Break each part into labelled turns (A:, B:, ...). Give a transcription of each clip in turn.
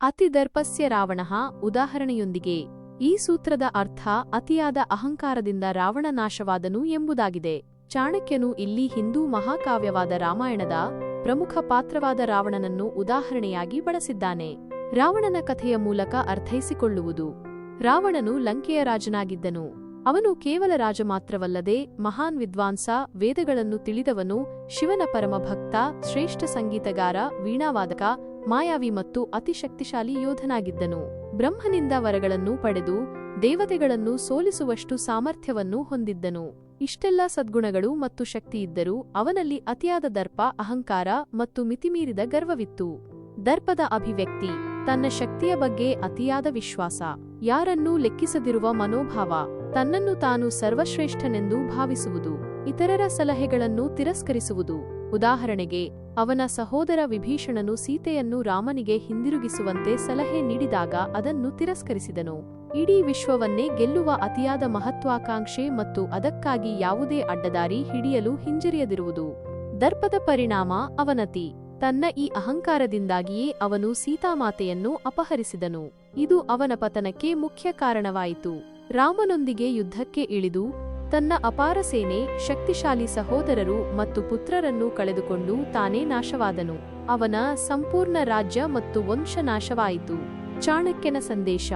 A: ಅತಿದರ್ಪಸ್ಯ ರಾವಣಃ ಉದಾಹರಣೆಯೊಂದಿಗೆ, ಈ ಸೂತ್ರದ ಅರ್ಥ ಅತಿಯಾದ ಅಹಂಕಾರದಿಂದ ರಾವಣ ನಾಶವಾದನು ಎಂಬುದಾಗಿದೆ. ಚಾಣಕ್ಯನು ಇಲ್ಲಿ ಹಿಂದೂ ಮಹಾಕಾವ್ಯವಾದ ರಾಮಾಯಣದ ಪ್ರಮುಖ ಪಾತ್ರವಾದ ರಾವಣನನ್ನು ಉದಾಹರಣೆಯಾಗಿ ಬಳಸಿದ್ದಾನೆ. ರಾವಣನ ಕಥೆಯ ಮೂಲಕ ಅರ್ಥೈಸಿಕೊಳ್ಳುವುದು, ರಾವಣನು ಲಂಕೆಯ ರಾಜನಾಗಿದ್ದನು. ಅವನು ಕೇವಲ ರಾಜ ಮಾತ್ರವಲ್ಲದೆ ಮಹಾನ್ ವಿದ್ವಾಂಸ, ವೇದಗಳನ್ನು ತಿಳಿದವನು, ಶಿವನ ಪರಮ ಭಕ್ತ ಶ್ರೇಷ್ಠ ಸಂಗೀತಗಾರ, ವೀಣಾವಾದಕ, ಮಾಯಾವಿ ಮತ್ತು ಅತಿ ಶಕ್ತಿಶಾಲಿ ಯೋಧನಾಗಿದ್ದನು. ಬ್ರಹ್ಮನಿಂದ ವರಗಳನ್ನು ಪಡೆದು ದೇವತೆಗಳನ್ನು ಸೋಲಿಸುವಷ್ಟು ಸಾಮರ್ಥ್ಯವನ್ನು ಹೊಂದಿದ್ದನು. ಇಷ್ಟೆಲ್ಲ ಸದ್ಗುಣಗಳು ಮತ್ತು ಶಕ್ತಿಯಿದ್ದರೂ ಅವನಲ್ಲಿ ಅತಿಯಾದ ದರ್ಪ, ಅಹಂಕಾರ ಮತ್ತು ಮಿತಿಮೀರಿದ ಗರ್ವವಿತ್ತು. ದರ್ಪದ ಅಭಿವ್ಯಕ್ತಿ, ತನ್ನ ಶಕ್ತಿಯ ಬಗ್ಗೆ ಅತಿಯಾದ ವಿಶ್ವಾಸ. ಯಾರನ್ನೂ ಲೆಕ್ಕಿಸದಿರುವ ಮನೋಭಾವ. ತನ್ನನ್ನು ತಾನು ಸರ್ವಶ್ರೇಷ್ಠನೆಂದು ಭಾವಿಸುವುದು, ಇತರರ ಸಲಹೆಗಳನ್ನು ತಿರಸ್ಕರಿಸುವುದು. ಉದಾಹರಣೆಗೆ, ಅವನ ಸಹೋದರ ವಿಭೀಷಣನು ಸೀತೆಯನ್ನು ರಾಮನಿಗೆ ಹಿಂದಿರುಗಿಸುವಂತೆ ಸಲಹೆ ನೀಡಿದಾಗ ಅದನ್ನು ತಿರಸ್ಕರಿಸಿದನು. ಇಡೀ ವಿಶ್ವವನ್ನೇ ಗೆಲ್ಲುವ ಅತಿಯಾದ ಮಹತ್ವಾಕಾಂಕ್ಷೆ ಮತ್ತು ಅದಕ್ಕಾಗಿ ಯಾವುದೇ ಅಡ್ಡದಾರಿ ಹಿಡಿಯಲು ಹಿಂಜರಿಯದಿರುವುದು. ದರ್ಪದ ಪರಿಣಾಮ ಅವನತಿ. ತನ್ನ ಈ ಅಹಂಕಾರದಿಂದಾಗಿಯೇ ಅವನು ಸೀತಾಮಾತೆಯನ್ನು ಅಪಹರಿಸಿದನು. ಇದು ಅವನ ಪತನಕ್ಕೆ ಮುಖ್ಯ ಕಾರಣವಾಯಿತು. ರಾಮನೊಂದಿಗೆ ಯುದ್ಧಕ್ಕೆ ಇಳಿದು ತನ್ನ ಅಪಾರ ಸೇನೆ, ಶಕ್ತಿಶಾಲಿ ಸಹೋದರರು ಮತ್ತು ಪುತ್ರರನ್ನು ಕಳೆದುಕೊಂಡು ತಾನೇ ನಾಶವಾದನು. ಅವನ ಸಂಪೂರ್ಣ ರಾಜ್ಯ ಮತ್ತು ವಂಶ ನಾಶವಾಯಿತು. ಚಾಣಕ್ಯನ ಸಂದೇಶ.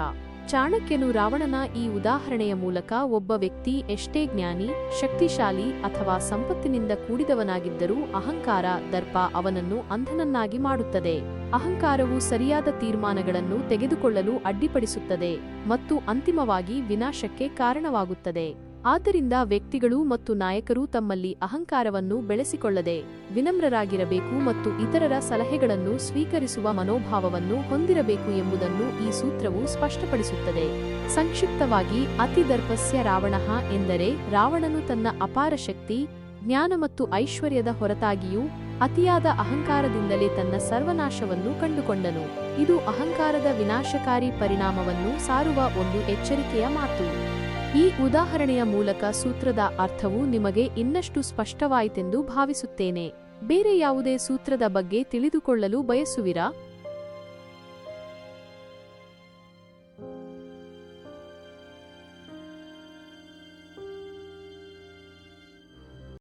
A: ಚಾಣಕ್ಯನು ರಾವಣನ ಈ ಉದಾಹರಣೆಯ ಮೂಲಕ ಒಬ್ಬ ವ್ಯಕ್ತಿ ಎಷ್ಟೇ ಜ್ಞಾನಿ, ಶಕ್ತಿಶಾಲಿ ಅಥವಾ ಸಂಪತ್ತಿನಿಂದ ಕೂಡಿದವನಾಗಿದ್ದರೂ ಅಹಂಕಾರ, ದರ್ಪ ಅವನನ್ನು ಅಂಧನನ್ನಾಗಿ ಮಾಡುತ್ತದೆ. ಅಹಂಕಾರವು ಸರಿಯಾದ ತೀರ್ಮಾನಗಳನ್ನು ತೆಗೆದುಕೊಳ್ಳಲು ಅಡ್ಡಿಪಡಿಸುತ್ತದೆ ಮತ್ತು ಅಂತಿಮವಾಗಿ ವಿನಾಶಕ್ಕೆ ಕಾರಣವಾಗುತ್ತದೆ. ಆದ್ದರಿಂದ ವ್ಯಕ್ತಿಗಳು ಮತ್ತು ನಾಯಕರು ತಮ್ಮಲ್ಲಿ ಅಹಂಕಾರವನ್ನು ಬೆಳೆಸಿಕೊಳ್ಳದೆ ವಿನಮ್ರರಾಗಿರಬೇಕು ಮತ್ತು ಇತರರ ಸಲಹೆಗಳನ್ನು ಸ್ವೀಕರಿಸುವ ಮನೋಭಾವವನ್ನು ಹೊಂದಿರಬೇಕು ಎಂಬುದನ್ನು ಈ ಸೂತ್ರವು ಸ್ಪಷ್ಟಪಡಿಸುತ್ತದೆ. ಸಂಕ್ಷಿಪ್ತವಾಗಿ, ಅತಿದರ್ಪಸ್ಯ ರಾವಣಃ ಎಂದರೆ ರಾವಣನು ತನ್ನ ಅಪಾರ ಶಕ್ತಿ, ಜ್ಞಾನ ಮತ್ತು ಐಶ್ವರ್ಯದ ಹೊರತಾಗಿಯೂ ಅತಿಯಾದ ಅಹಂಕಾರದಿಂದಲೇ ತನ್ನ ಸರ್ವನಾಶವನ್ನು ಕಂಡುಕೊಂಡನು. ಇದು ಅಹಂಕಾರದ ವಿನಾಶಕಾರಿ ಪರಿಣಾಮವನ್ನು ಸಾರುವ ಒಂದು ಎಚ್ಚರಿಕೆಯ ಮಾತು. ಈ ಉದಾಹರಣೆಯ ಮೂಲಕ ಸೂತ್ರದ ಅರ್ಥವು ನಿಮಗೆ ಇನ್ನಷ್ಟು ಸ್ಪಷ್ಟವಾಯಿತೆಂದು ಭಾವಿಸುತ್ತೇನೆ. ಬೇರೆ ಯಾವುದೇ ಸೂತ್ರದ ಬಗ್ಗೆ ತಿಳಿದುಕೊಳ್ಳಲು ಬಯಸುವಿರಾ?